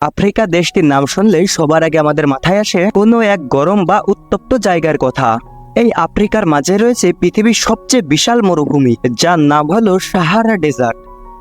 Africa দেশটির নাম শুনলেই সবার আগে আমাদের মাথায় আসে কোনো এক গরম বা উত্তপ্ত জায়গার কথা। এই আফ্রিকার মাঝে রয়েছে পৃথিবীর সবচেয়ে বিশাল মরুভূমি, যার নাম হলো সাহারা ডেজার্ট।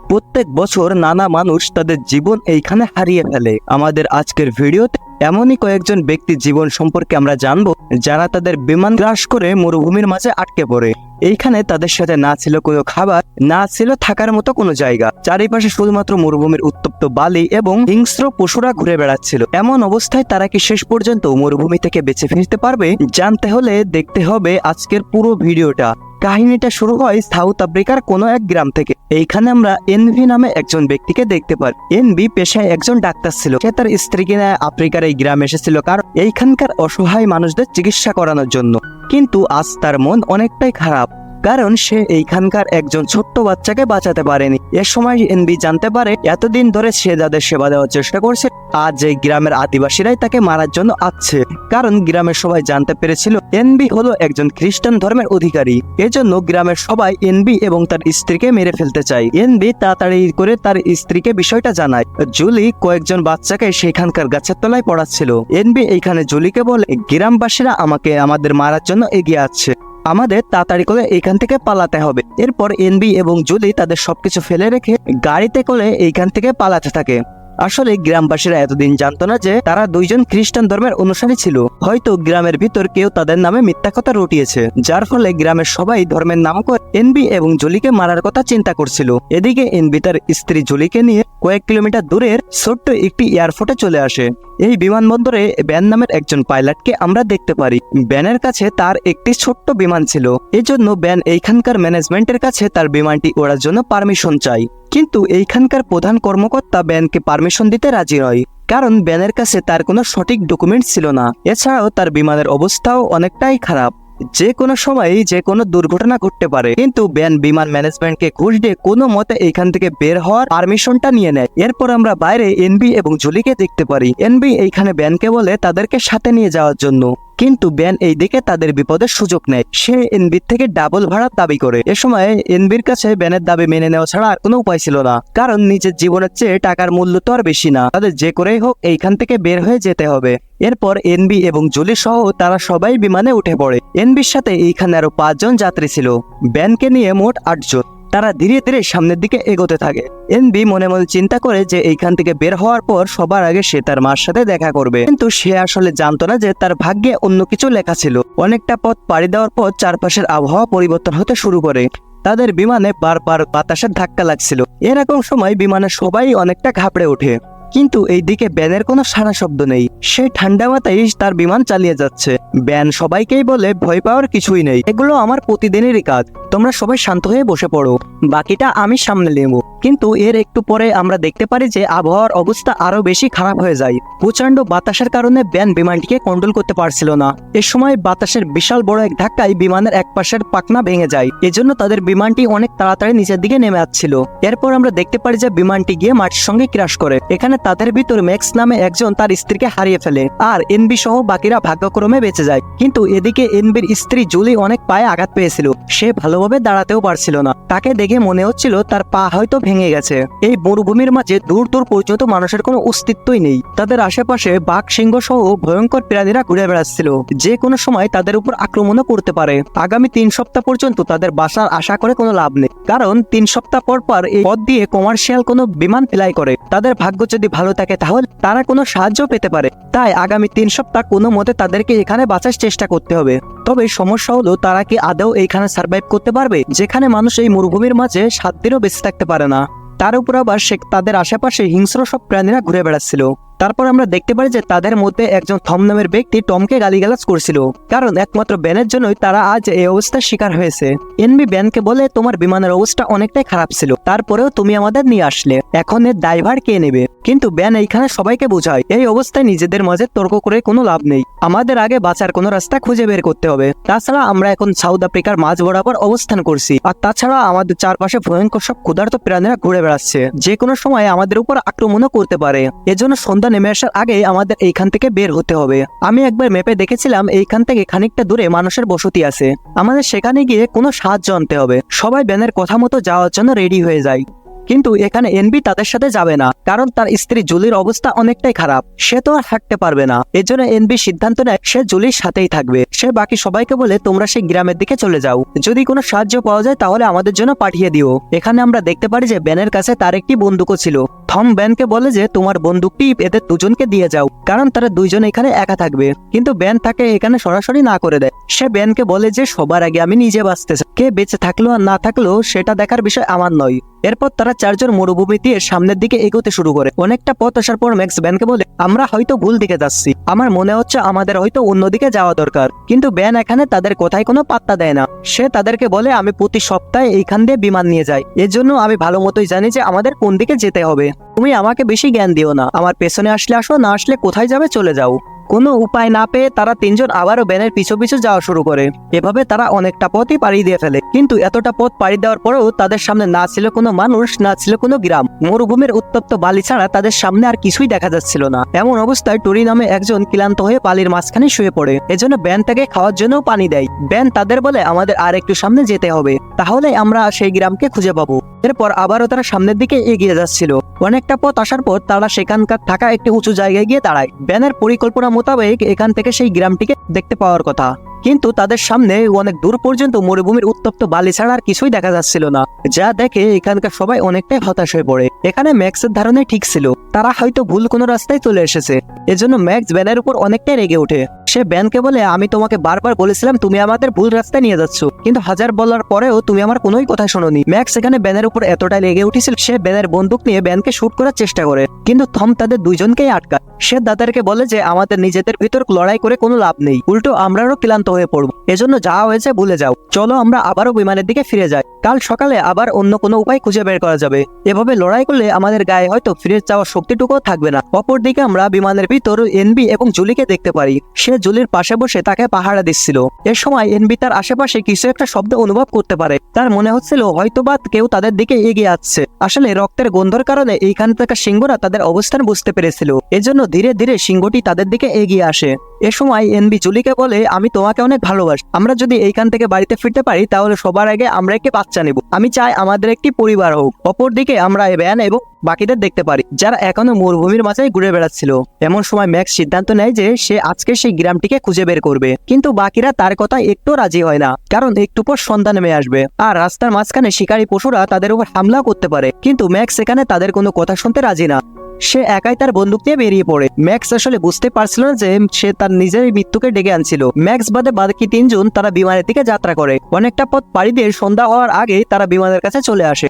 প্রত্যেক বছর নানা মানুষ তাদের জীবন এইখানে হারিয়ে ফেলে। আমাদের আজকের ভিডিওতে এমনই কয়েকজন ব্যক্তির জীবন সম্পর্কে আমরা জানব, যারা তাদের বিমান ক্রাশ করে মরুভূমির মাঝে আটকে পড়ে। এইখানে তাদের সাথে না ছিল কোনো খাবার, না ছিল থাকার মতো কোনো জায়গা। চারিপাশে শুধুমাত্র মরুভূমির উত্তপ্ত বালি এবং হিংস্র পশুরা ঘুরে বেড়াচ্ছিল। এমন অবস্থায় তারা কি শেষ পর্যন্ত মরুভূমি থেকে বেঁচে ফিরতে পারবে, জানতে হলে দেখতে হবে আজকের পুরো ভিডিওটা। কাহিনীটা শুরু হয় সাউথ আফ্রিকার কোনো এক গ্রাম থেকে। এইখানে আমরা এনভি নামে একজন ব্যক্তিকে দেখতে পাই এনভি পেশায় একজন ডাক্তার ছিল। সে তার স্ত্রীকে নিয়ে আফ্রিকার এই গ্রাম এসেছিল কারণ এইখানকার অসহায় মানুষদের চিকিৎসা করানোর জন্য। কিন্তু আজ তার মন অনেকটাই খারাপ। কারণ সে এইখানকার একজন ছোট্ট বাচ্চাকে বাঁচাতে পারেনি। এ সময় এনবি জানতে পারে, এতদিন ধরে সে যাদের সেবা দেওয়ার চেষ্টা করছে, আজ এই গ্রামের আদিবাসীরাই তাকে মারার জন্য আসছে। কারণ গ্রামের সবাই জানতে পেরেছিল, এনবি হলো একজন খ্রিস্টান ধর্মের অধিকারী। এজন্য গ্রামের সবাই এনবি এবং তার স্ত্রীকে মেরে ফেলতে চায়। এনবি তাড়াতাড়ি করে তার স্ত্রীকে বিষয়টা জানায়। জুলি কয়েকজন বাচ্চাকে সেখানকার গাছের তলায় পড়াচ্ছিল। এনবি এইখানে জুলিকে বলে, গ্রামবাসীরা আমাকে, আমাদের মারার জন্য এগিয়ে আসছে। আমাদের তাড়াতাড়ি করে এখান থেকে পালাতে হবে। এরপর এনবি এবং জুলি তাদের সবকিছু ফেলে রেখে গাড়িতে করে এইখান থেকে পালাতে থাকে। আসলে গ্রামবাসীরা এতদিন জানতো না যে তারা দুইজন খ্রিস্টান ধর্মের অনুসারী ছিল। হয়তো গ্রামের ভিতর কেউ তাদের নামে মিথ্যা কথা রটিয়েছে, যার ফলে গ্রামের সবাই ধর্মের নাম করে এনবি এবং জুলিকে মারার কথা চিন্তা করছিল। এদিকে এনবি তার স্ত্রী জুলিকে নিয়ে কয়েক কিলোমিটার দূরের ছোট্ট একটি এয়ারপোর্টে চলে আসে। এই বিমানবন্দরে ব্যান নামের একজন পাইলটকে আমরা দেখতে পারি। ব্যানের কাছে তার একটি ছোট্ট বিমান ছিল। এজন্য ব্যান এইখানকার ম্যানেজমেন্টের কাছে তার বিমানটি ওড়ার জন্য পারমিশন চাই কিন্তু এইখানকার প্রধান কর্মকর্তা ব্যানকে পারমিশন দিতে রাজি নয়, কারণ ব্যানের কাছে তার কোনো সঠিক ডকুমেন্ট ছিল না। এছাড়াও তার বিমানের অবস্থাও অনেকটাই খারাপ। যে কোনো সময়ই যে কোনো দুর্ঘটনা ঘটতে পারে, কিন্তু ব্যান বিমান ম্যানেজমেন্টকে ঘুষ দিয়ে কোনো মতে এইখান থেকে বের হওয়ার পারমিশনটা নিয়ে নেয়। এরপর আমরা বাইরে এনবি এবং জুলিকে দেখতে পারি। এনবি এইখানে ব্যানকে বলে তাদেরকে সাথে নিয়ে যাওয়ার জন্য। কিন্তু ব্যান এই দিকে তাদের বিপদের সুযোগ নেয়। সে এনবির থেকে ডাবল ভাড়ার দাবি করে। এ সময় এনবির কাছে ব্যানের দাবি মেনে নেওয়া ছাড়া আর কোনো উপায় ছিল না। কারণ নিজের জীবনের চেয়ে টাকার মূল্য তো আর বেশি না। তাদের যে করেই হোক এইখান থেকে বের হয়ে যেতে হবে। এরপর এনবি এবং জুলি সহ তারা সবাই বিমানে উঠে পড়ে। এনবির সাথে এইখানে আরও পাঁচজন যাত্রী ছিল। ব্যানকে নিয়ে মোট আটজন। তারা ধীরে ধীরে সামনের দিকে এগোতে থাকে। এনবি মনে মনে চিন্তা করে যে এইখান থেকে বের হওয়ার পর সবার আগে সে তার মার সাথে দেখা করবে। কিন্তু সে আসলে জানতো না যে তার ভাগ্যে অন্য কিছু লেখা ছিল। অনেকটা পথ পাড়ি দেওয়ার পর চারপাশের আবহাওয়া পরিবর্তন হতে শুরু করে। তাদের বিমানে বারবার বাতাসের ধাক্কা লাগছিল। এরকম সময় বিমানে সবাই অনেকটা ঘাবড়ে ওঠে। কিন্তু এই দিকে ব্যানের কোনো সারা শব্দ নেই। সে ঠান্ডা মাথায় তার বিমান চালিয়ে যাচ্ছে। ব্যান সবাইকেই বলে ভয় পাওয়ার কিছুই নেই। এগুলো আমার প্রতিদিনেরই কাজ। তোমরা সবাই শান্ত হয়ে বসে পড়ো। বাকিটা আমি সামনে নেব। কিন্তু এর একটু পরে আমরা দেখতে পারি যে আবহাওয়ার অবস্থা আরও বেশি খারাপ হয়ে যায়। প্রচণ্ড বাতাসের কারণে ব্যান বিমানটিকে কন্ট্রোল করতে পারছিল না। এ সময় বাতাসের বিশাল বড় এক ধাক্কায় বিমানের এক পাশের পাকনা ভেঙে যায়। এজন্য তাদের বিমানটি অনেক তাড়াতাড়ি নিচের দিকে নেমে আসছিল। এরপর আমরা দেখতে পারি যে বিমানটি গিয়ে মাটির সঙ্গে ক্রাশ করে। এখানে তাদের ভিতর ম্যাক্স নামে একজন তার স্ত্রীকে হারিয়ে ফেলে। আর এনবি সহ বাকিরা ভাগ্যক্রমে বেঁচে যায়। কিন্তু এদিকে এনবির স্ত্রী জুলি অনেক পায়ে আঘাত পেয়েছিল। সে ভালোভাবে দাঁড়াতেও পারছিল না। তাকে দেখে মনে হচ্ছিল তার পা হয়তো ভেঙে গেছে। এই মরুভূমির মাঝে দূর দূর পর্যন্ত মানুষের কোনো অস্তিত্বই নেই। তাদের আশেপাশে বাঘ, সিংহ সহ ভয়ঙ্কর প্রাণীরা ঘুরে বেড়াচ্ছিল। যে কোনো সময় তাদের উপর আক্রমণও করতে পারে। আগামী তিন সপ্তাহ পর্যন্ত তাদের বাসার আশা করে কোনো লাভ নেই। কারণ তিন সপ্তাহ পর পর এই পথ দিয়ে কমার্শিয়াল কোনো বিমান ফ্লাই করে। তাদের ভাগ্য যদি ভালো থাকে তাহলে তারা কোনো সাহায্য পেতে পারে। তাই আগামী তিন সপ্তাহ কোনো মতে তাদেরকে এখানে বাঁচার চেষ্টা করতে হবে। তবে সমস্যা হলো তারা কি আদৌ এইখানে সার্ভাইভ করতে পারবে? যেখানে মানুষ এই মরুভূমির মাঝে সাত দিনও বেঁচে থাকতে পারে না। তার উপর আবার সে তাদের আশেপাশে হিংস্র সব প্রাণীরা ঘুরে বেড়াচ্ছিল। তারপর আমরা দেখতে পারি যে তাদের মধ্যে একজন থম নামের ব্যক্তি টমকে গালিগালাজ করছিল। কারণ একমাত্র ব্যানের জন্যই তারা আজ এই অবস্থার শিকার হয়েছে। এনবি ব্যানকে বলে, তোমার বিমানের অবস্থা অনেকটাই খারাপ ছিল। তারপরেও তুমি আমাদের নিয়ে আসলে। এখন এর দায়ভার কে নেবে? কিন্তু ব্যান এইখানে সবাইকে বোঝায়, এই অবস্থায় নিজেদের মাঝে তর্ক করে কোনো লাভ নেই। আমাদের আগে বাঁচার কোনো রাস্তা খুঁজে বের করতে হবে। তাছাড়া আমরা এখন সাউথ আফ্রিকার মাঝ বরাবর অবস্থান করছি। আর তাছাড়া আমাদের চারপাশে ভয়ঙ্কর সব ক্ষুধার্ত প্রাণীরা ঘুরে বেড়াচ্ছে। যে কোনো সময় আমাদের উপর আক্রমণও করতে পারে। এজন্য সন্ধ্যা নেমে আসার আগে আমাদের এইখান থেকে বের হতে হবে। আমি একবার ম্যাপে দেখেছিলাম এইখান থেকে খানিকটা দূরে মানুষের বসতি আছে। আমাদের সেখানে গিয়ে কোনো সাহায্য আনতে হবে। সবাই ব্যানের কথা মতো যাওয়ার জন্য রেডি হয়ে যায়। কিন্তু এখানে এনবি তাদের সাথে যাবে না, কারণ তার স্ত্রী জুলির অবস্থা অনেকটাই খারাপ। সে তো আর হাঁটতে পারবে না। এজন্য এনবি সিদ্ধান্ত নেয়, সে জুলির সাথেই থাকবে। সে বাকি সবাইকে বলে, তোমরা সেই গ্রামের দিকে চলে যাও। যদি কোনো সাহায্য পাওয়া যায়, তাহলে আমাদের জন্য পাঠিয়ে দিও। এখানে আমরা দেখতে পারি যে, ব্যানের কাছে তার একটি বন্দুকও ছিল। থম ব্যানকে বলে যে, তোমার বন্দুকটি এদের দুজনকে দিয়ে যাও। কারণ তারা দুইজন এখানে একা থাকবে। কিন্তু ব্যান তাকে এখানে সরাসরি না করে দেয়। সে ব্যানকে বলে যে, সবার আগে আমি নিজে বাঁচতে চাই। কে বেঁচে থাকল আর না থাকল, সেটা দেখার বিষয় আমার নয়। এরপর তারা চারজন মরুভূমি দিয়ে সামনের দিকে এগোতে শুরু করে। অনেকটা পথ আসার পর ম্যাক্স ব্যানকে বলে, আমরা হয়তো ভুল দিকে যাচ্ছি। আমার মনে হচ্ছে আমাদের হয়তো অন্যদিকে যাওয়া দরকার। কিন্তু ব্যান এখানে তাদের কথায় কোনো পাত্তা দেয় না। সে তাদেরকে বলে, আমি প্রতি সপ্তাহে এইখান দিয়ে বিমান নিয়ে যাই। এর জন্য আমি ভালো মতোই জানি যে আমাদের কোন দিকে যেতে হবে। তুমি আমাকে বেশি জ্ঞান দিও না। আমার পেছনে আসলে আসো, না আসলে কোথায় যাবে চলে যাও। কোনো উপায় না পেয়ে তারা তিনজন আবারও ব্যানের পিছু পিছু যাওয়া শুরু করে। এভাবে তারা অনেকটা পথই পাড়ি দিয়ে ফেলে। কিন্তু এতটা পথ পাড়ি দেওয়ার পরেও তাদের সামনে না ছিল কোনো মানুষ, না ছিল কোনো গ্রাম। মরুভূমির উত্তপ্ত বালি ছাড়া তাদের সামনে আর কিছুই দেখা যাচ্ছিল না। এমন অবস্থায় টুরি নামে একজন ক্লান্ত হয়ে বালির মাঝখানে শুয়ে পড়ে। এজন্য ব্যান তাকে খাওয়ার জন্য পানি দেয়। ব্যান তাদের বলে, আমাদের আর একটু সামনে যেতে হবে। তাহলে আমরা সেই গ্রামকে খুঁজে পাবো। এরপর আবারও তারা সামনের দিকে এগিয়ে যাচ্ছিল। অনেকটা পথ আসার পর তারা সেখানকার থাকা একটি উঁচু জায়গায় গিয়ে দাঁড়ায়। ব্যানের পরিকল্পনা মোতাবেক এখান থেকে সেই গ্রামটিকে দেখতে পাওয়ার কথা। কিন্তু তাদের সামনে অনেক দূর পর্যন্ত মরুভূমির উত্তপ্ত বালি ছাড়া আর কিছুই দেখা যাচ্ছিল না। যা দেখে এখানকার সবাই অনেকটাই হতাশ হয়ে পড়ে। এখানে ম্যাক্সের ধারণাই ঠিক ছিল। তারা হয়তো ভুল কোনো রাস্তায় চলে এসেছে। এজন্য ম্যাক্স ব্যানের উপর অনেকটাই রেগে ওঠে। সে ব্যানকে বলে, আমি তোমাকে বারবার বলেছিলাম তুমি আমাদের ভুল রাস্তায় নিয়ে যাচ্ছ। কিন্তু হাজার বলার পরেও তুমি আমার কোনোই কথা শোনোনি। ম্যাক্স এখানে ব্যানের উপর এতটাই লেগে উঠেছিল, সে ব্যানের বন্দুক নিয়ে ব্যানকে শুট করার চেষ্টা করে। কিন্তু থম তাদের দুইজনকেই আটকায়। সে দাদারকে বলে যে, আমাদের নিজেদের ভিতর লড়াই করে কোনো লাভ নেই। উল্টো আমরাও ক্লান্ত হয়ে পড়ব। এজন্য যা হয়েছে ভুলে যাও। চলো আমরা আবারও বিমানের দিকে ফিরে যাই। কাল সকালে আবার অন্য কোনো উপায় খুঁজে বের করা যাবে। এভাবে লড়াই করলে আমাদের গায়ে হয়তো ফিরে যাওয়ার শক্তিটুকুও থাকবে না। অপরদিকে আমরা বিমানের ভিতর এনবি এবং জুলিকে দেখতে পারি। সে জুলির পাশে বসে তাকে পাহারা দিচ্ছিল। এ সময় এনবি তার আশেপাশে কিছু একটা শব্দ অনুভব করতে পারে। তার মনে হচ্ছিল হয়তোবা কেউ তাদের দিকে এগিয়ে আসছে। আসলে রক্তের গন্ধর কারণে এইখানে থাকা সিংহরা তাদের অবস্থান বুঝতে পেরেছিল। এজন্য ধীরে ধীরে সিংহটি তাদের দিকে এগিয়ে আসে। এ সময় এনবি জুলিকে বলে, আমি তোমাকে অনেক ভালোবাসি। আমরা যদি এইখান থেকে বাড়িতে ফিরতে পারি, তাহলে সবার আগে আমরা একটি বাচ্চা নেব। আমি চাই আমাদের একটি পরিবার হোক। অপরদিকে আমরা ব্যান এবং বাকিদের দেখতে পারি, যারা এখনও মরুভূমির মাঝে ঘুরে বেড়াচ্ছিল। এমন সময় ম্যাক্স সিদ্ধান্ত নেয় যে সে আজকে সেই গ্রামটিকে খুঁজে বের করবে। কিন্তু বাকিরা তার কথা একটু রাজি হয় না, কারণ একটু পর সন্ধ্যা নেমে আসবে। আর রাস্তার মাঝখানে শিকারী পশুরা তাদের উপর হামলা করতে পারে। কিন্তু ম্যাক্স সেখানে তাদের কোনো কথা শুনতে রাজি না। সে একাই তার বন্দুক নিয়ে বেরিয়ে পড়ে। ম্যাক্স আসলে বুঝতে পারছিল না যে সে তার নিজের মৃত্যুকে ডেকে আনছিল। ম্যাক্স বাদে বাকি তিনজন তারা বিমানের দিকে যাত্রা করে। অনেকটা পথ পাড়ি দিয়ে সন্ধ্যা হওয়ার আগে তারা বিমানের কাছে চলে আসে।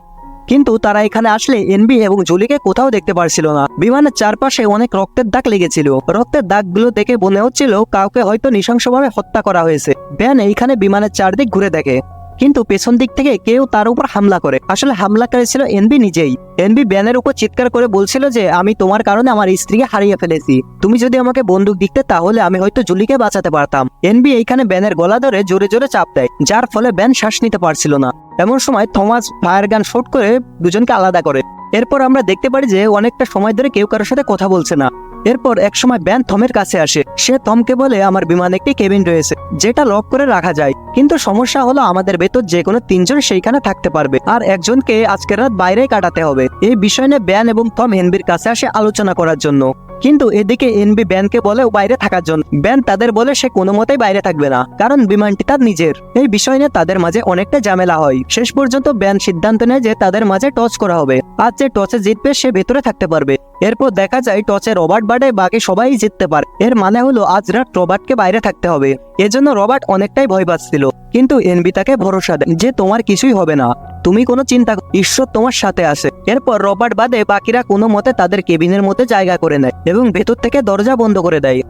কিন্তু তারা এখানে আসলে এনবি এবং জুলিকে কোথাও দেখতে পারছিল না। বিমানের চারপাশে অনেক রক্তের দাগ লেগেছিল। রক্তের দাগগুলো দেখে মনে হচ্ছিল কাউকে হয়তো নৃশংসভাবে হত্যা করা হয়েছে। ব্যান এইখানে বিমানের চারদিক ঘুরে দেখে। কিন্তু পেছন দিক থেকে কেউ তার উপর হামলা করে। আসলে হামলাকারী ছিল এনবি নিজেই। এনবি ব্যানের উপর চিৎকার করে বলছিল যে, আমি তোমার কারণে আমার স্ত্রীকে হারিয়ে ফেলেছি। তুমি যদি আমাকে বন্দুক দিতে, তাহলে আমি হয়তো জুলিকে বাঁচাতে পারতাম। এনবি এইখানে ব্যানের গলা ধরে জোরে জোরে চাপ দেয়, যার ফলে ব্যান শ্বাস নিতে পারছিল না। এমন সময় থমাস ফায়ার গান শুট করে দুজনকে আলাদা করে। এরপর আমরা দেখতে পারি যে, অনেকটা সময় ধরে কেউ কারোর সাথে কথা বলছে না। এরপর একসময় ব্যান থমের কাছে আসে। সে থমকে বলে, আমার বিমানে একটি কেবিন রয়েছে, যেটা লক করে রাখা যায়। কিন্তু সমস্যা হলো আমাদের ভেতর যে কোনো তিনজন সেইখানে থাকতে পারবে আর একজনকে আজকের রাত বাইরে কাটাতে হবে। এই বিষয় নিয়ে ব্যান এবং থম হেনবির কাছে আসে আলোচনা করার জন্য। কিন্তু এদিকে এনবি ব্যানকে বলে, বাইরে থাকার জন্য। ব্যান তাদের বলে, সে কোনো মতেই বাইরে থাকবে না, কারণ বিমানটি তার নিজের। এই বিষয় নিয়ে তাদের মাঝে অনেকটা ঝামেলা হয়। শেষ পর্যন্ত ব্যান সিদ্ধান্ত নেয় যে তাদের মাঝে টচ করা হবে। আর যে টচে জিতবে, সে ভেতরে থাকতে পারবে। এরপর দেখা যায় টচে রবার্ট বাদে বাকি সবাই জিততে পারে। এর মানে হলো আজ রাত রবার্টকে বাইরে থাকতে হবে। এজন্য রবার্ট অনেকটাই ভয় পাচ্ছিল। কিন্তু এনবি তাকে ভরসা দেয় যে তোমার কিছুই হবে না। তুমি কোনো চিন্তা ঈশ্বর তোমার সাথে আছে। এরপর রবার্ট বাদে বাকিরা কোনো মতে তাদের কেবিনের মধ্যে জায়গা করে নেয় এবং ভেতর থেকে দরজা বন্ধ করে দেয়।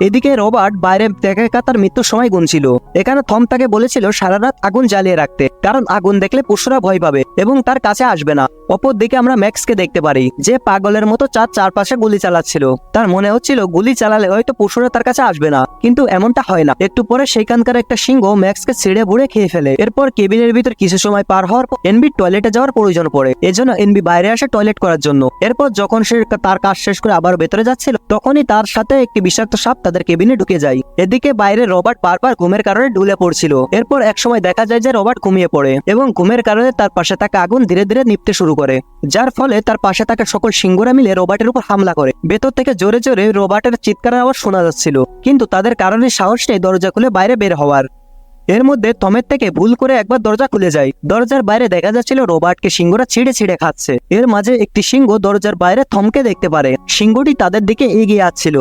এদিকে রবার্ট বাইরে দেখে তার মৃত্যুর সময় গুনছিল। এখানে থম তাকে বলেছিল সারা রাত আগুন জ্বালিয়ে রাখতে, কারণ আগুন দেখলে পশুরা ভয় পাবে এবং তার কাছে আসবে না। অপর দিকে আমরা ম্যাক্সকে দেখতে পারি, যে পাগলের মতো চার চারপাশে গুলি চালাচ্ছিল। তার মনে হচ্ছিল গুলি চালালে হয়তো পশুরা তার কাছে আসবে না, কিন্তু এমনটা হয় না। একটু পরে সেখানকার একটা সিংহ ম্যাক্সকে ছিঁড়ে বুড়ে খেয়ে ফেলে। এরপর কেবিনের ভিতর কিছু সময় পার হওয়ার পর এনবি টয়লেটে যাওয়ার প্রয়োজন পড়ে। এজন্য এনবি বাইরে আসে টয়লেট করার জন্য। এরপর যখন সে তার কাজ শেষ করে আবার ভেতরে যাচ্ছিল, তখনই তার সাথে একটি বিষাক্ত সাপ তাদের কেবিনে ঢুকে যায়। এদিকে বাইরে রবার্ট বারবার ঘুমের কারণে ঢুলে পড়ছিল। এরপর একসময় দেখা যায় যে রবার্ট ঘুমিয়ে পড়ে এবং ঘুমের কারণে তার পাশে থাকা আগুন ধীরে ধীরে নিপতে শুরু করে। করে, যার ফলে তার পাশে থাকা সকল সিংহরা মিলে রোবটের উপর হামলা করে। ভেতর থেকে জোরে জোরে রোবটের চিৎকারের আওয়াজ শোনা যাচ্ছিল, কিন্তু তাদের কারণে সাহস নেই দরজা খুলে বাইরে বের হওয়ার। এর মধ্যে থমের থেকে ভুল করে একবার দরজা খুলে যায়। দরজার বাইরে দেখা যাচ্ছিল রোবার্টকে সিংহরা ছিঁড়ে ছিঁড়ে খাচ্ছে। এর মাঝে একটি সিংহ দরজার বাইরে থমকে দেখতে পারে। সিংহটি তাদের দিকে এগিয়ে আসছিল।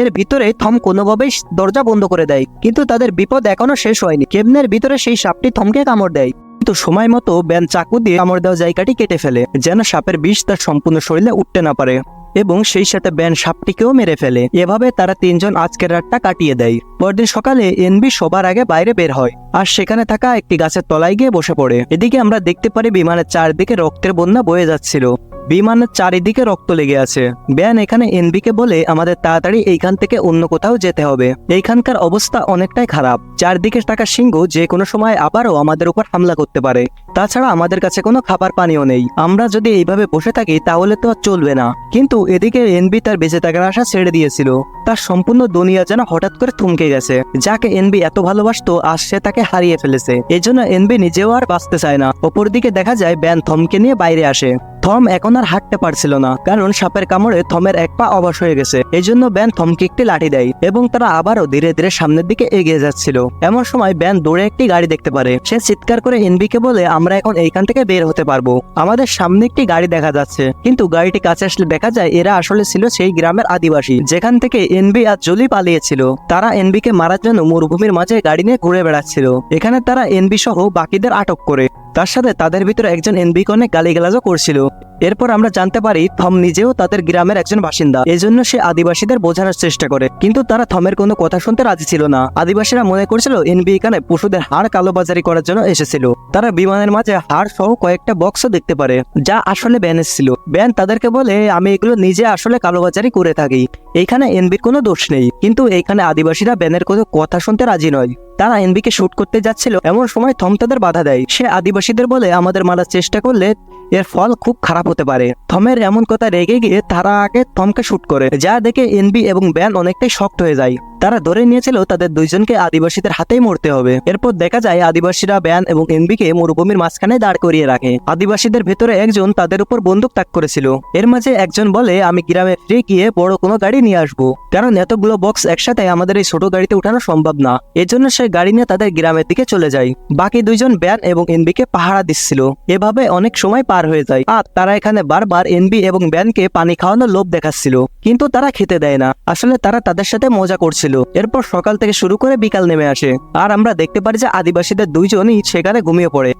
এর ভিতরে থম কোনোভাবেই দরজা বন্ধ করে দেয়, কিন্তু তাদের বিপদ এখনও শেষ হয়নি। কেবনের ভিতরে সেই সাপটি থমকে কামড় দেয়। কিন্তু সময় মতো ব্যান চাকু দিয়ে কামড় দেওয়া জায়গাটি কেটে ফেলে, যেন সাপের বিষ তার সম্পূর্ণ শরীরে উঠতে না পারে এবং সেই সাথে ব্যান সাপটিকেও মেরে ফেলে। এভাবে তারা তিনজন আজকের রাতটা কাটিয়ে দেয়। পরদিন সকালে এনবি সবার আগে বাইরে বের হয় আর সেখানে থাকা একটি গাছের তলায় গিয়ে বসে পড়ে। এদিকে আমরা দেখতে পারি বিমানের চারদিকে রক্তের বন্যা বয়ে যাচ্ছিল। বিমানের চারিদিকে রক্ত লেগে আছে। ব্যান এখানে এনবিকে বলে আমাদের তাড়াতাড়ি এইখান থেকে অন্য কোথাও যেতে হবে। এইখানকার অবস্থা অনেকটাই খারাপ। চারদিকে থাকা সিংহ যে কোনো সময় আবারও আমাদের উপর হামলা করতে পারে। তাছাড়া আমাদের কাছে কোনো খাবার পানিও নেই। আমরা যদি এইভাবে বসে থাকি তাহলে তো আর চলবে না। কিন্তু এদিকে এনবি তার বেঁচে থাকার আশা ছেড়ে দিয়েছিল। তার সম্পূর্ণ দুনিয়া যেন হঠাৎ করে থমকে গেছে। যাকে এনবি এত ভালোবাসতো, আজ সে তাকে হারিয়ে ফেলেছে। এই জন্য এনবি নিজেও আর বাঁচতে চায় না। অপরদিকে দেখা যায় ব্যান থমকে নিয়ে বাইরে আসে। থম এখন আর হাঁটতে পারছিল না, কারণ সাপের কামড়ে থমের এক পা অবশ হয়ে গেছে। এই জন্য ব্যান থমকে একটি লাঠি দেয় এবং তারা আবারও ধীরে ধীরে সামনের দিকে এগিয়ে যাচ্ছিল। এমন সময় ব্যান দৌড়ে একটি গাড়ি দেখতে পারে। সে চিৎকার করে এনবিকে বলে, আমরা এখন এইখান থেকে বের হতে পারব। আমাদের সামনে একটি গাড়ি দেখা যাচ্ছে। কিন্তু গাড়িটি কাছে আসলে দেখা যায়, এরা আসলে ছিল সেই গ্রামের আদিবাসী, যেখান থেকে এনবি আর জলি পালিয়েছিল। তারা এনবিকে মারার জন্য মরুভূমির মাঝে গাড়ি নিয়ে ঘুরে বেড়াচ্ছিল। এখানে তারা এনবি সহ বাকিদের আটক করে। তার সাথে তাদের ভিতরে একজন এনবিকনে গালিগালাজও করছিল। এরপর আমরা জানতে পারি থম নিজেও তাদের গ্রামের একজন বাসিন্দা। এজন্য সে আদিবাসীদের বোঝানোর চেষ্টা করে। কিন্তু তারা থমের কোনো কথা শুনতে রাজি ছিল না। আদিবাসীরা মনে করছিল এনবি এখানে পশুদের হাড় কালোবাজারি করার জন্য এসেছিল। তারা বিমানের মাঝে হাড় সহ কয়েকটা বক্সও দেখতে পারে, যা আসলে ব্যানের ছিল। ব্যান তাদেরকে বলে, আমি এগুলো নিজে আসলে কালোবাজারি করে থাকি। এইখানে এনবির কোনো দোষ নেই। কিন্তু এখানে আদিবাসীরা ব্যানের কোনো কথা শুনতে রাজি নয়। তারা এনবিকে শুট করতে যাচ্ছিল। এমন সময় থম তাদের বাধা দেয়। সে আদিবাসীদের বলে, আমাদের মারার চেষ্টা করলে এর ফল খুব খারাপ হতে পারে। থমের এমন কথা রেগে গিয়ে তারা আগে থমকে শুট করে, যা দেখে এনবি এবং ব্যান অনেকটাই শক্ত হয়ে যায়। তারা ধরে নিয়েছিল তাদের দুইজনকে আদিবাসীদের হাতেই মরতে হবে। এরপর দেখা যায় আদিবাসীরা ব্যান এবং এনবিকে মরুভূমির মাঝখানে দাঁড় করিয়ে রাখে। আদিবাসীদের ভেতরে একজন তাদের উপর বন্দুক তাক করেছিল। এর মাঝে একজন বলে, আমি গ্রামে ফিরে গিয়ে বড় কোনো গাড়ি নিয়ে আসব। কারণ এতগুলো বক্স একসাথে আমাদের এই ছোট গাড়িতে উঠানো সম্ভব না। এজন্য সে গাড়ি নিয়ে তাদের গ্রামের দিকে চলে যায় বাকি দুইজন ব্যান এবং এনবিকে পাহারা দিচ্ছিল। এভাবে অনেক সময় পার হয়ে যায় আর তারা এখানে বারবার এনবি এবং ব্যানকে পানি খাওয়ানোর লোভ দেখাচ্ছিল। কিন্তু তারা খেতে দেয় না। আসলে তারা তাদের সাথে মজা করছিল। এরপর সকাল থেকে শুরু করে বিকাল নেমে আসে। আর আমরা দেখতে পারি যে আদিবাসীদের দুইজনই সেখানে ঘুমিয়ে পড়ে।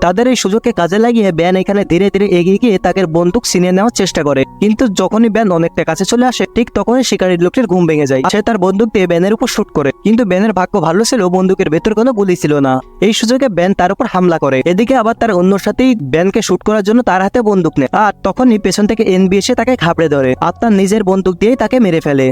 তাদের এই সুযোগকে কাজে লাগিয়ে ব্যান এখানে ধীরে ধীরে এগিয়ে গিয়ে তাকে বন্দুক ছিনিয়ে নেওয়ার চেষ্টা করে। কিন্তু যখনই ব্যান অনেকটা কাছে চলে আসে, ঠিক তখনই শিকারীর লোকটির ঘুম ভেঙে যায়। সে তার বন্দুক দিয়ে ব্যানের উপর শুট করে। কিন্তু ব্যানের ভাগ্য ভালো ছিল, বন্দুকের ভেতর কোনো গুলি ছিল না। এই সুযোগে ব্যান তার উপর হামলা করে। এদিকে আবার তার অন্য সাথেই ব্যানকে শুট করার জন্য তার হাতে বন্দুক নেয়। আর তখনই পেছন থেকে এনবি এসে তাকে খাপড়ে ধরে। আর তার নিজের বন্দুক দিয়েই তাকে মেরে ফেলে।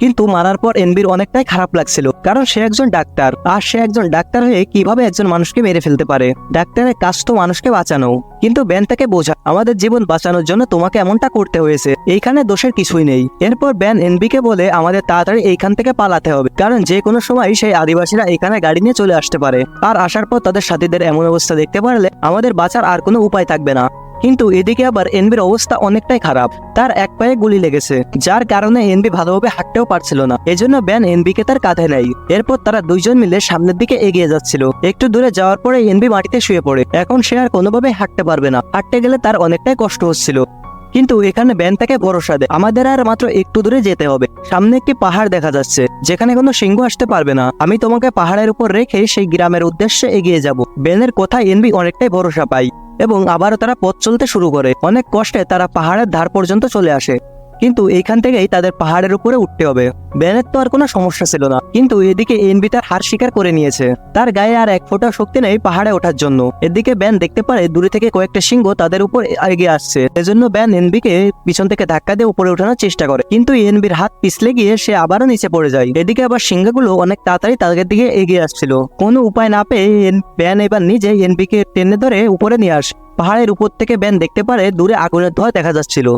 কিন্তু মারার পর এনবির অনেকটাই খারাপ লাগছিল, কারণ সে একজন ডাক্তার। আর সে একজন ডাক্তার হয়ে কীভাবে একজন মানুষকে মেরে ফেলতে পারে? ডাক্তারের কাজ তো মানুষকে বাঁচানো কিন্তু ব্যান তাকে বোঝা, আমাদের জীবন বাঁচানোর জন্য তোমাকে এমনটা করতে হয়েছে। এইখানে দোষের কিছুই নেই। এরপর ব্যান এনবিকে বলে, আমাদের তাড়াতাড়ি এইখান থেকে পালাতে হবে, কারণ যে কোনো সময় সেই আদিবাসীরা এখানে গাড়ি নিয়ে চলে আসতে পারে। আর আসার পর তাদের সাথীদের এমন অবস্থা দেখতে পারলে আমাদের বাঁচার আর কোনো উপায় থাকবে না। কিন্তু এদিকে আবার এনবির অবস্থা অনেকটাই খারাপ। তার এক পায়ে গুলি লেগেছে, যার কারণে এনবি ভালোভাবে হাঁটতেও পারছিল না। এজন্য ব্যান এনবিকে তার কাঁধে নেয়। এরপর তারা দুইজন মিলে সামনের দিকে এগিয়ে যাচ্ছিল। একটু দূরে যাওয়ার পরে এনবি মাটিতে শুয়ে পড়ে। এখন সে আর কোনোভাবে হাঁটতে পারবে না। হাঁটতে গেলে তার অনেকটাই কষ্ট হচ্ছিল। কিন্তু এখানে ব্যান তাকে ভরসা দেয়। আমাদের আর মাত্র একটু দূরে যেতে হবে। সামনে একটি পাহাড় দেখা যাচ্ছে, যেখানে কোনো সিংহ আসতে পারবে না। আমি তোমাকে পাহাড়ের উপর রেখে সেই গ্রামের উদ্দেশ্যে এগিয়ে যাব। ব্যানের কথা এনবি অনেকটাই ভরসা পাই এবং আবারও তারা পথ চলতে শুরু করে। অনেক কষ্টে তারা পাহাড়ের ধার পর্যন্ত চলে আসে। কিন্তু এইখান থেকেই তাদের পাহাড়ের উপরে উঠতে হবে। ব্যানের তো আর কোনো সমস্যা ছিল না। কিন্তু এদিকে এনবি তার হার স্বীকার করে নিয়েছে। তার গায়ে আর এক ফোঁটা শক্তি নেই পাহাড়ে ওঠার জন্য। এদিকে ব্যান দেখতে পারে দূরে থেকে কয়েকটা সিংহ তাদের উপর এগিয়ে আসছে। এজন্য ব্যান এনবিকে পিছন থেকে ধাক্কা দিয়ে উপরে ওঠানোর চেষ্টা করে। কিন্তু এনবির হাত পিছলে গিয়ে সে আবারও নিচে পড়ে যায়। এদিকে আবার সিংহগুলো অনেক তাড়াতাড়ি তাদের দিকে এগিয়ে আসছিল। কোনো উপায় না পেয়ে ব্যান এবার নিজে এনবিকে টেনে ধরে উপরে নিয়ে আসে। পাহাড়ের উপর থেকে ব্যান দেখতে পারে দূরে আগুনের ধোঁয়া দেখা যাচ্ছিল।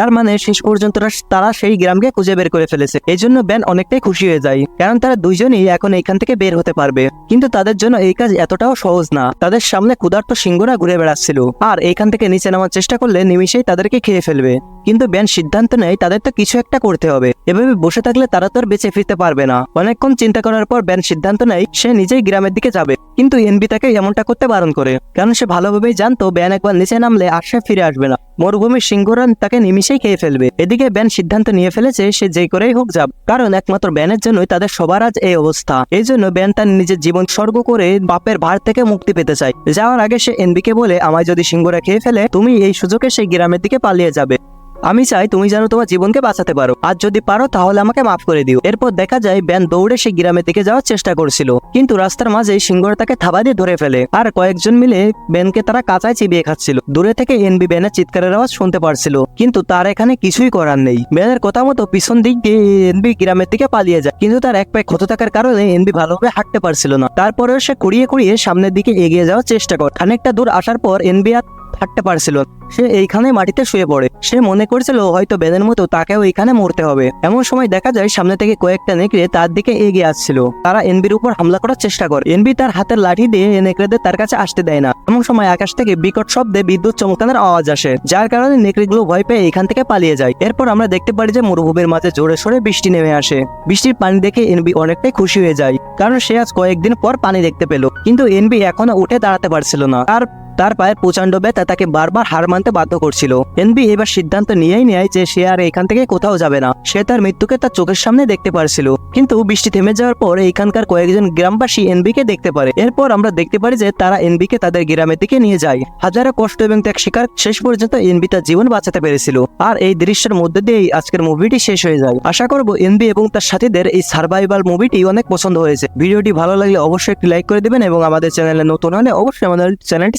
তার মানে শেষ পর্যন্ত তারা- সেই গ্রামকে খুঁজে বের করে ফেলেছে। এই জন্য ব্যান অনেকটাই খুশি হয়ে যায়। কারণ তারা দুইজনই এখন এইখান থেকে বের হতে পারবে। কিন্তু তাদের জন্য এই কাজ এতটাও সহজ না। তাদের সামনে ক্ষুধার্ত সিংহরা ঘুরে বেড়াচ্ছিল। আর এইখান থেকে নিচে নামার চেষ্টা করলে নিমিশেই তাদেরকে খেয়ে ফেলবে। কিন্তু ব্যান সিদ্ধান্ত নেয় তাদের তো কিছু একটা করতে হবে। এভাবে বসে থাকলে তারা তো আর বেঁচে ফিরতে পারবে না। অনেকক্ষণ চিন্তা করার পর ব্যান সিদ্ধান্ত নেয় সে নিজেই গ্রামের দিকে যাবে। কিন্তু এনবি তাকে এমনটা করতে বারণ করে। কারণ সে ভালোভাবেই জানতো ব্যান একবার নিচে নামলে আর সে ফিরে আসবে না। মরুভূমির সিংহরান তাকে নিমিশেই খেয়ে ফেলবে। এদিকে ব্যান সিদ্ধান্ত নিয়ে ফেলেছে সে যে করেই হোক যাব কারণ একমাত্র ব্যানের জন্যই তাদের সবার আজ এই অবস্থা। এই জন্য ব্যান তার নিজের জীবন স্বর্গ করে বাপের ভার থেকে মুক্তি পেতে চায়। যাওয়ার আগে সে এনবিকে বলে, আমায় যদি সিংহরা খেয়ে ফেলে, তুমি এই সুযোগে সেই গ্রামের দিকে পালিয়ে যাবে। আমি চাই তুমি যেন তোমার জীবনকে বাঁচাতে পারো। আর যদি পারো, তাহলে আমাকে মাফ করে দিও। এরপর দেখা যায়, ব্যান দৌড়ে সেই গ্রামের দিকে যাওয়ার চেষ্টা করছিল। কিন্তু রাস্তার মাঝে সিংহরা তাকে থাবা দিয়ে ধরে ফেলে। আর কয়েকজন মিলে ব্যানকে তারা কাঁচায় চিবিয়ে খাচ্ছিল। দূরে থেকে এনবি ব্যানের চিৎকারের আওয়াজ শুনতে পারছিল। কিন্তু তার এখানে কিছুই করার নেই। ব্যানের কথা মতো পিছন দিক দিয়ে এনবি গ্রামের দিকে পালিয়ে যায়। কিন্তু তার এক পায়ে ক্ষত থাকার কারণে এনবি ভালোভাবে হাঁটতে পারছিল না। তারপরেও সে কুড়িয়ে কুড়িয়ে সামনের দিকে এগিয়ে যাওয়ার চেষ্টা করে। খানিকটা দূর আসার পর এনবি আর হাঁটতে পারছিল। সে এইখানে মাটিতে শুয়ে পড়ে। সে মনে করছিল হয়তো বেদের মতো তাকেও এইখানে মরতে হবে। এমন সময় দেখা যায় সামনে থেকে কয়েকটা নেকড়ে তার দিকে এগিয়ে আসছিল। তারা এনবির উপর হামলা করার চেষ্টা করে। এনবি তার হাতের লাঠি দিয়ে নেকড়েদের তার কাছে আসতে দেয় না। এমন সময় আকাশ থেকে বিকট শব্দে বিদ্যুৎ চমকানোর আওয়াজ আসে, যার কারণে নেকড়েগুলো ভয় পেয়ে এখান থেকে পালিয়ে যায়। এরপর আমরা দেখতে পারি যে মরুভূমির মাঝে জোরে সোরে বৃষ্টি নেমে আসে। বৃষ্টির পানি দেখে এনবি অনেকটাই খুশি হয়ে যায়, কারণ সে আজ কয়েকদিন পর পানি দেখতে পেল। কিন্তু এনবি এখনও উঠে দাঁড়াতে পারছিল না। আর তার পায়ের প্রচণ্ড ব্যথা তাকে বারবার হার মানতে বাধ্য করছিল। এনবি এবার সিদ্ধান্ত নিয়েই নেয় যে সে আর এখান থেকে কোথাও যাবে না। সে তার মৃত্যুকে তার চোখের সামনে দেখতে পারছিল। কিন্তু বৃষ্টি থেমে যাওয়ার পর এইখানকার কয়েকজন গ্রামবাসী এনবি কে দেখতে পারে। এরপর আমরা দেখতে পারি যে তারা এনবি কে তাদের গ্রামের দিকে নিয়ে যায়। হাজারো কষ্ট এবং ত্যাগ শিকার শেষ পর্যন্ত এনবি তার জীবন বাঁচাতে পেরেছিল। আর এই দৃশ্যের মধ্যে দিয়েই আজকের মুভিটি শেষ হয়ে যায়। আশা করব এনবি এবং তার সাথীদের এই সার্ভাইভাল মুভিটি অনেক পছন্দ হয়েছে। ভিডিওটি ভালো লাগলে অবশ্যই একটি লাইক করে দিবেন এবং আমাদের চ্যানেলে নতুন হলে অবশ্যই আমাদের চ্যানেলটি